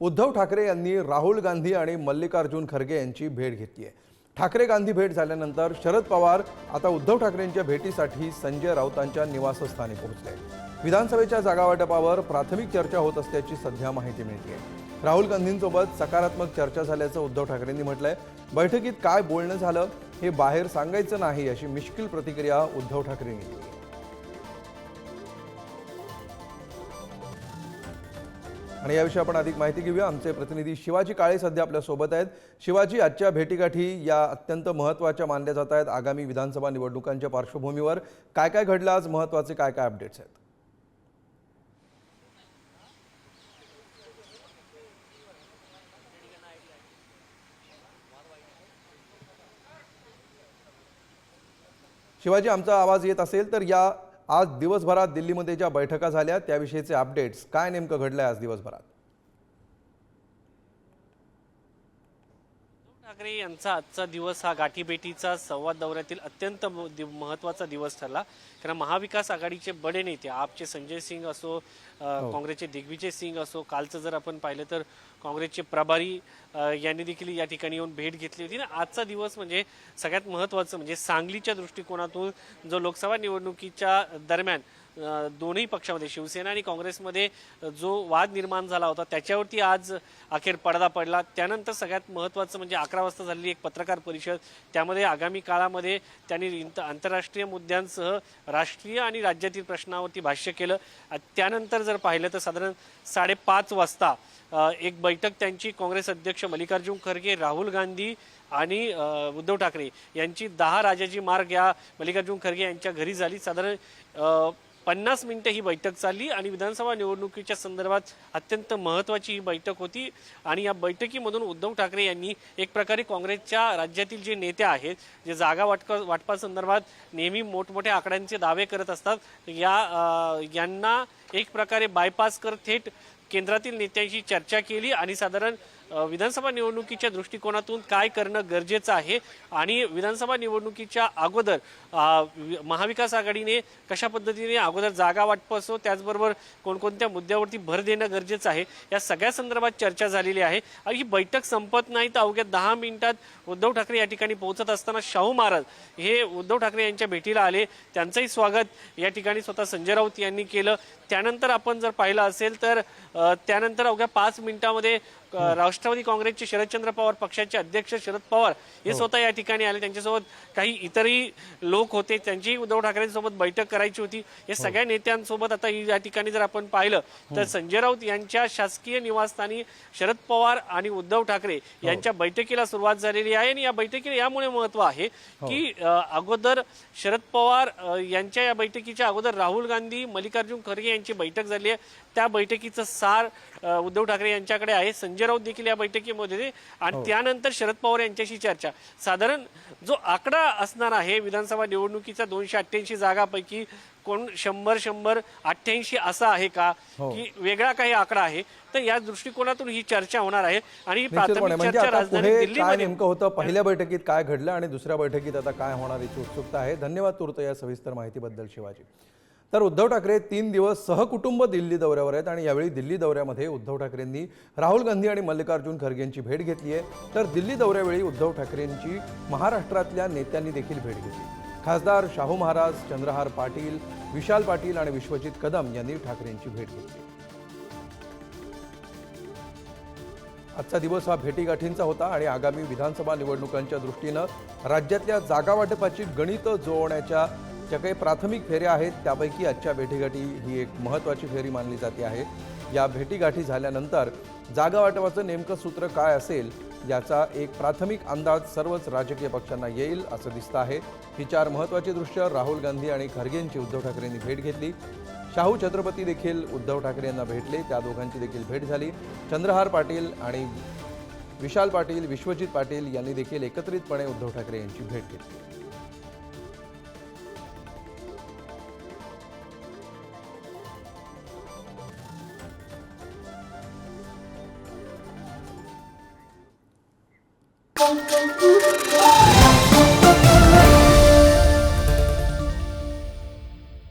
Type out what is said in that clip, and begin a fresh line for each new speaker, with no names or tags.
उद्धव ठाकरे यांनी राहुल गांधी आणि मल्लिकार्जुन खरगे यांची भेट घेतली आहे. ठाकरे गांधी भेट झाल्यानंतर शरद पवार आता उद्धव ठाकरेंच्या भेटीसाठी संजय राऊतांच्या निवासस्थानी पोहोचले विधानसभेच्या जागावाटपावर प्राथमिक चर्चा होत असल्याची सध्या माहिती मिळते राहुल गांधींसोबत सकारात्मक चर्चा झाल्याचं उद्धव ठाकरेंनी म्हटलंय. बैठकीत काय बोलणं झालं हे बाहेर सांगायचं नाही अशी मिश्किल प्रतिक्रिया उद्धव ठाकरेंनी दिली. आणि याविषयी आपण अधिक माहिती घेऊया. आमचे प्रतिनिधी शिवाजी काळे सध्या आपल्यासोबत आहेत. शिवाजी आजच्या भेटीगाठी या अत्यंत महत्त्वाच्या मानल्या जात आहेत आगामी विधानसभा निवडणुकांच्या पार्श्वभूमीवर. काय काय घडलं आज? महत्त्वाचे काय काय अपडेट्स आहेत? शिवाजी आमचा आवाज येत असेल तर या आज दिवसभरात दिल्लीमध्ये ज्या बैठका झाल्या त्याविषयीचे अपडेट्स काय नेमकं घडलंय आज दिवसभरात?
ठाकरे यांचा आजचा दिवस हा गाठीभेटीचा संवाद दौऱ्यातील अत्यंत म- दि- महत्त्वाचा दिवस ठरला. कारण महाविकास आघाडीचे बडे नेते आपचे संजय सिंग असो काँग्रेसचे दिग्विजय सिंग असो कालचं जर आपण पाहिलं तर काँग्रेसचे प्रभारी यांनी देखील या ठिकाणी येऊन भेट घेतली होती. आणि आजचा दिवस म्हणजे सगळ्यात महत्त्वाचं म्हणजे सांगलीच्या दृष्टिकोनातून जो लोकसभा निवडणुकीच्या दरम्यान दोन्ही पक्षामध्ये शिवसेना आणि काँग्रेसमध्ये जो वाद निर्माण झाला होता त्याच्यावरती आज अखेर पडदा पडला. त्यानंतर सगळ्यात महत्त्वाचं म्हणजे अकरा वाजता झालेली एक पत्रकार परिषद त्यामध्ये आगामी काळामध्ये त्यांनी इंत- आंतरराष्ट्रीय मुद्द्यांसह राष्ट्रीय आणि राज्यातील प्रश्नावरती भाष्य केलं. त्यानंतर जर पाहिलं तर साधारण साडेपाच वाजता एक बैठक त्यांची काँग्रेस अध्यक्ष मल्लिकार्जुन खरगे राहुल गांधी आणि उद्धव ठाकरे यांची दहा राजाजी मार्ग या मल्लिकार्जुन खरगे यांच्या घरी झाली. साधारण पन्नास मिनिटं ही बैठक चालली आणि विधानसभा निवडणुकीच्या संदर्भात अत्यंत महत्त्वाची ही बैठक होती. आणि या बैठकीमधून उद्धव ठाकरे यांनी एक प्रकारे काँग्रेसच्या राज्यातील जे नेते आहेत जे जागा वाटक वाटपासंदर्भात नेहमी मोठमोठ्या आकड्यांचे दावे करत असतात या यांना एक प्रकारे बायपास कर थेट केंद्रातील नेत्यांशी चर्चा केली आणि साधारण विधानसभा निवडणुकीच्या दृष्टिकोनातून काय करणं गरजेचं आहे? आणि विधानसभा निवडणुकीच्या अगोदर महाविकास आघाडीने कशा पद्धतीने अगोदर जागा वाटप असो त्याचबरोबर कोणकोणत्या मुद्द्यावरती भर देणं गरजेचं आहे? या सगळ्या संदर्भात चर्चा झालेली आहे. आणि ही बैठक संपत नाही तर अवघ्या दहा मिनिटात उद्धव ठाकरे या ठिकाणी पोहोचत असताना शाहू महाराज हे उद्धव ठाकरे यांच्या भेटीला आले. त्यांचंही स्वागत या ठिकाणी स्वतः संजय राऊत यांनी केलं. त्यानंतर आपण जर पाहिलं असेल तर त्यानंतर अवघ्या पाच मिनिटामध्ये राष्ट्रवादी काँग्रेसचे शरदचंद्र पवार पक्षाचे अध्यक्ष शरद पवार हे स्वतः या ठिकाणी आले. त्यांच्यासोबत काही इतरही लोक होते. त्यांचीही उद्धव ठाकरेंसोबत बैठक करायची होती. या सगळ्या नेत्यांसोबत आता ही या ठिकाणी जर आपण पाहिलं तर संजय राऊत यांच्या शासकीय निवासस्थानी शरद पवार आणि उद्धव ठाकरे यांच्या बैठकीला सुरुवात झालेली आहे. आणि या बैठकीला यामुळे महत्त्व आहे की अगोदर शरद पवार यांच्या या बैठकीच्या अगोदर राहुल गांधी मल्लिकार्जुन खरगे यांची बैठक झाली आहे. त्या बैठकीचं सार उद्धव ठाकरे यांच्याकडे आहे. संजय राऊत देखील या बैठकीमध्ये आणि त्यानंतर शरद पवार यांच्याशी चर्चा. साधारण जो आकडा असणार आहे विधानसभा निवडणुकीचा दोनशे अठ्ठ्याऐंशी जागापैकी कोण शंभर शंभर अठ्ठ्याऐंशी असा आहे का? की वेगळा काही आकडा आहे? तर या दृष्टिकोनातून ही चर्चा होणार आहे. आणि ही प्राथमिक
म्हणजे
चर्चा राजधानी दिल्लीमध्ये
नेमकं होतं? पहिल्या बैठकीत काय घडलं आणि दुसऱ्या बैठकीत आता काय होणार याची उत्सुकता आहे? धन्यवाद तुर्त या सविस्तर माहितीबद्दल शिवाजी. तर उद्धव ठाकरे तीन दिवस सहकुटुंब दिल्ली दौऱ्यावर आहेत आणि यावेळी दिल्ली दौऱ्यामध्ये उद्धव ठाकरेंनी राहुल गांधी आणि मल्लिकार्जुन खरगेंची भेट घेतली आहे. तर दिल्ली दौऱ्यावेळी उद्धव ठाकरेंची महाराष्ट्रातल्या नेत्यांनी देखील भेट घेतली. खासदार शाहू महाराज चंद्रहार पाटील विशाल पाटील आणि विश्वजित कदम यांनी ठाकरेंची भेट घेतली. आजचा दिवस हा भेटीगाठींचा होता आणि आगामी विधानसभा निवडणुकांच्या दृष्टीनं राज्यातल्या जागावाटपाची गणितं जुळवण्याच्या ज्या काही प्राथमिक फेऱ्या आहेत त्यापैकी आजच्या भेटीगाठी ही एक महत्त्वाची फेरी मानली जाते आहे. या भेटीगाठी झाल्यानंतर जागा वाटपाचं नेमकं सूत्र काय असेल याचा एक प्राथमिक अंदाज सर्वच राजकीय पक्षांना येईल असं दिसतं आहे. ही चार महत्त्वाची दृश्य राहुल गांधी आणि खरगेंची उद्धव ठाकरेंनी भेट घेतली. शाहू छत्रपती देखील उद्धव ठाकरे यांना भेटले त्या दोघांची देखील भेट झाली. चंद्रहार पाटील आणि विशाल पाटील विश्वजित पाटील यांनी देखील एकत्रितपणे उद्धव ठाकरे यांची भेट घेतली.